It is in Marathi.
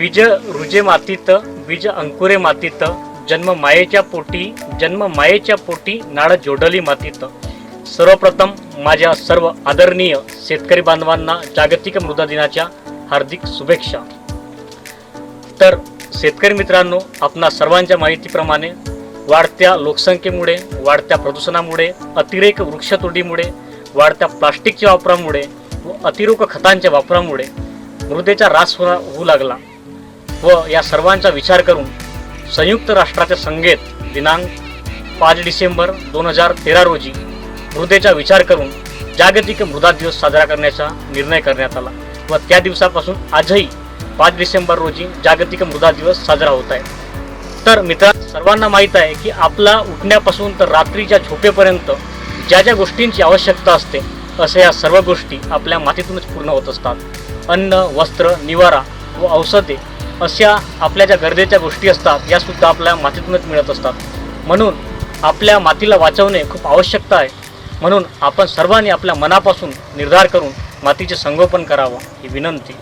बीज रुजे मातीत बीज अंकुरे मातीत जन्म मायेच्या पोटी जन्म मायेच्या पोटी नाळ जोडली मातीत. सर्वप्रथम माझ्या सर्व आदरणीय शेतकरी बांधवांना जागतिक मृदा दिनाच्या हार्दिक शुभेच्छा. तर शेतकरी मित्रांनो आपणा सर्वांच्या माहितीप्रमाणे वाढत्या लोकसंख्येमुळे वाढत्या प्रदूषणामुळे अतिरेक वृक्षतोडीमुळे वाढत्या प्लास्टिकच्या वापरामुळे व अतिरोक खतांच्या वापरामुळे मृदेचा ऱ्हास होऊ लागला. व या सर्वांचा विचार करून संयुक्त राष्ट्राच्या संघेत दिनांक पाच डिसेंबर दोन हजार तेरा रोजी मृदेचा विचार करून जागतिक मृदा दिवस साजरा करण्याचा निर्णय करण्यात आला. व त्या दिवसापासून आजही पाच डिसेंबर रोजी जागतिक मृदा दिवस साजरा होत आहे. तर मित्र सर्वांना माहीत आहे की आपला उठण्यापासून तर रात्रीच्या झोपेपर्यंत ज्या ज्या गोष्टींची आवश्यकता असते असे या सर्व गोष्टी आपल्या मातीतूनच पूर्ण होत असतात. अन्न वस्त्र निवारा व औषधे अशा आपल्या ज्या गरजेच्या गोष्टी असतात या सुद्धा आपल्या मातीतूनच मिळत असतात. म्हणून आपल्या मातीला वाचवणे खूप आवश्यकता आहे. म्हणून आपण सर्वांनी आपल्या मनापासून निर्धार करून मातीचे संगोपन करावं ही विनंती.